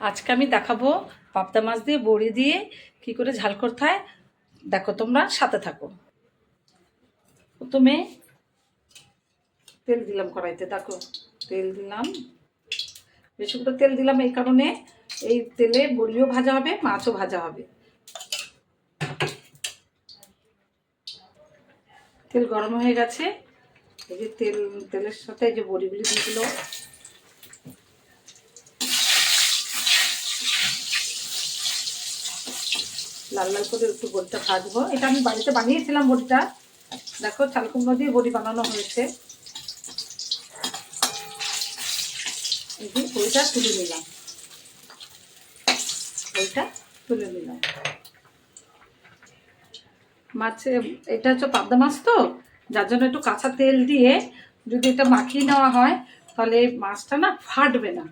আজকে আমি দেখাবো পাবদা মাছ দিয়ে বড়ি দিয়ে কি করে ঝাল করতে হয়। দেখো তোমরা, সাথে থাকো। প্রথমে তেল দিলাম কড়াইতে, দেখো। তেল দিলাম। বেশি করে তেল দিলাম এই কারণে এই তেলে বড়িও ভাজা হবে, মাছও ভাজা হবে। তেল গরম হয়ে গেছে। এই যে তেল, তেলের সাথে যে বড়িগুলি দিয়ে লাল লাল করে একটু বড়িটা ভাজবো। এটা আমি বাড়িতে বানিয়েছিলাম বড়িটা। দেখো চাল কুমড়ো দিয়ে বড়ি বানানো হয়েছে। এই বড়িটা তুলে নিলাম। বড়িটা তুলে নিলাম। মাছে, এটা হচ্ছে পাবদা মাছ তো, যার জন্য একটু কাঁচা তেল দিয়ে যদি এটা মাখিয়ে নেওয়া হয়, তাহলে মাছটা না ফাটবে না।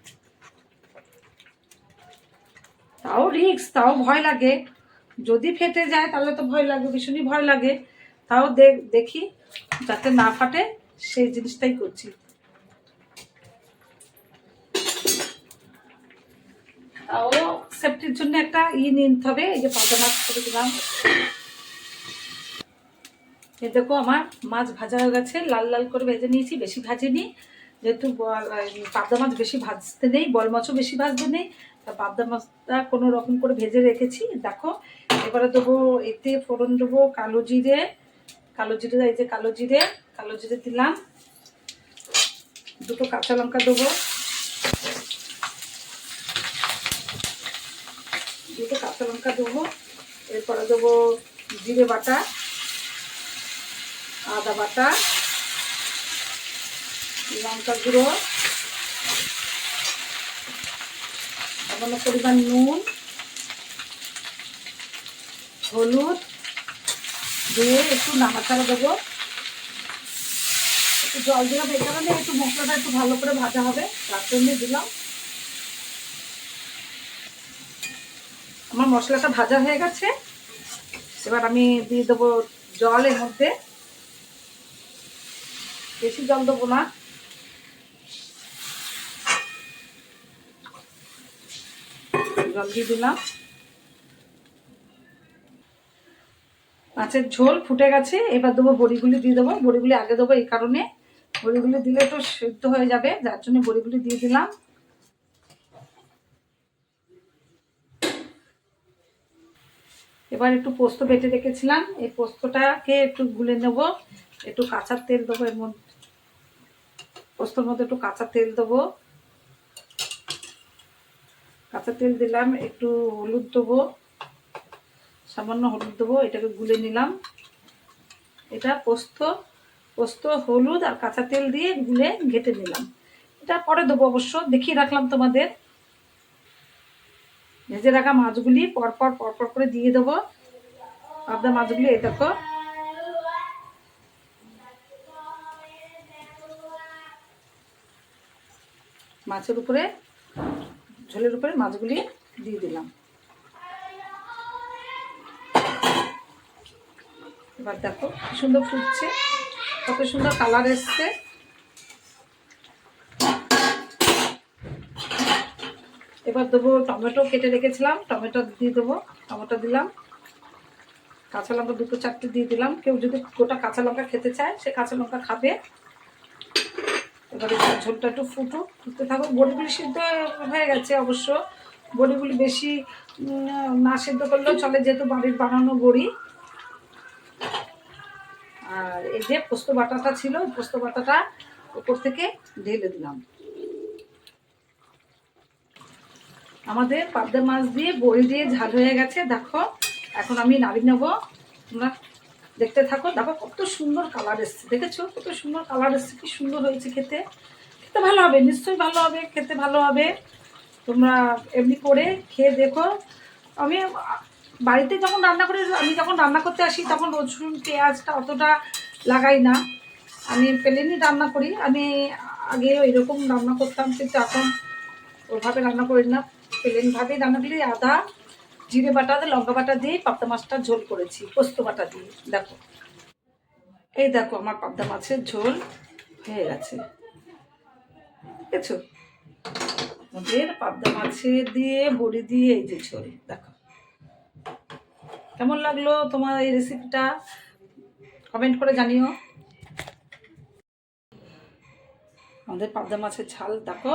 তাও রিক্স তাও ভয় লাগে। যদি ফেটে যায়, তাহলে তো ভয় লাগবে ভীষণই ভয় লাগে। তাও দেখ, যাতে না ফাটে, সেই জিনিসটাই করছি। তাও সেফটির জন্য একটা ই নিতে হবে, এই যে পাতা মাছ করে দিলাম। এই দেখো, আমার মাছ ভাজা হয়ে গেছে, লাল লাল করে ভেজে নিয়েছি, বেশি ভাজিনি। যেহেতু পাবদা মাছ বেশি ভাজতে নেই, বল মাছও বেশি ভাজতে নেই, তা পাবদা মাছটা কোনো রকম করে ভেজে রেখেছি। দেখো এবারে দেবো এতে ফোড়ন দেবো কালো জিরে কালো জিরে, এই যে কালো জিরে কালো জিরে দিলাম। দুটো কাঁচা লঙ্কা দেবো। দুটো কাঁচা লঙ্কা দেবো। এরপরে দেবো জিরে বাটা, আদা বাটা, লঙ্কা গুঁড়ো, সামান্য পরিমাণ নুন। হলুদ দিয়ে একটু নাড়াচাড়া দেবো। একটু জল দিলাম এই কারণে একটু মশলাটা একটু ভালো করে ভাজা হবে, তার জন্য দিলাম। আমার মশলাটা ভাজা হয়ে গেছে। এবার আমি দিয়ে দেবো জল এর মধ্যে। বেশি জল দেবো না। জল দিয়ে দিলাম। মাছের ঝোল ফুটে গেছে, এবার দেবো বড়িগুলি দিয়ে দেবো। বড়িগুলি আগে দেবো এই কারণে। বড়িগুলি দিলে একটু সিদ্ধ হয়ে যাবে, যার জন্য বড়িগুলি দিয়ে দিলাম। এবার একটু পোস্ত বেটে রেখেছিলাম, এই পোস্তটাকে একটু গুলে নেব, একটু কাঁচা তেল দেবো এর মধ্যে। পোস্তর মধ্যে একটু কাঁচা তেল দেবো। কাঁচা তেল দিলাম, একটু হলুদ দেবো। সামান্য হলুদ দেবো, এটাকে গুলে নিলাম। এটা পোস্ত পোস্ত, হলুদ আর কাঁচা তেল দিয়ে গুলে ঘেটে নিলাম। এটা পরে দেবো অবশ্য, দেখিয়ে রাখলাম তোমাদের। ভেজে রাখা মাছগুলি পরপর পরপর করে দিয়ে দেবো। আপনার মাছগুলি, এই দেখো। মাছের উপরে, ঝোলের উপরে মাছগুলি দিয়ে দিলাম। এবার দেখো, কি সুন্দর ফুটছে, কত সুন্দর কালার এসছে। এবার দেবো টমেটো কেটে রেখেছিলাম, টমেটো দিয়ে দেবো, টমেটো দিলাম। কাঁচা লঙ্কা দুটো চারটে দিয়ে দিলাম। কেউ যদি গোটা কাঁচা লঙ্কা খেতে চায়, সে কাঁচা লঙ্কা খাবে। এবারে ঝোলটা একটু ফুটো ফুটতে থাকুক। বড়িগুলি সিদ্ধ হয়ে গেছে অবশ্য। বড়িগুলি বেশি না সিদ্ধ করলেও চলে, যেহেতু বাড়ির বানানো বড়ি। আর এই যে পোস্ত বাটাটা ছিল, পোস্ত বাটাটা উপর থেকে ঢেলে দিলাম। আমাদের পাবদা মাছ দিয়ে বড়ি দিয়ে ঝাল হয়ে গেছে। দেখো, এখন আমি নামিয়ে নেব। তোমরা দেখতে থাকো। দেখো, কত সুন্দর কালার এসছে। দেখেছ? কত সুন্দর কালার এসছে। কি সুন্দর হয়েছে খেতে। খেতে ভালো হবে, নিশ্চয়ই ভালো হবে, খেতে ভালো হবে। তোমরা এমনি করে খেয়ে দেখো। আমি বাড়িতে যখন রান্না করি, আমি যখন রান্না করতে আসি, তখন রসুন, পেঁয়াজটা অতটা লাগাই না। আমি প্লেনই রান্না করি। আমি আগে এরকম রান্না করতাম, কিন্তু এখন ওভাবে রান্না করি না। প্লেনভাবেই রান্না করি। আদা, জিরে বাটা, লঙ্কা বাটা দিয়ে পাবদা মাছটা ঝোল করেছি, পোস্ত বাটা দিয়ে। দেখো। এই দেখো আমার পাবদা মাছের ঝোল হয়ে গেছে। দেখেছ? আমাদের পাবদা মাছে দিয়ে, বড়ি দিয়ে এই যে ঝোল। দেখো। কেমন লাগল তোমার এই রেসিপিটা কমেন্ট করে জানিও। আমাদের পাবদা মাছের ঝাল দেখো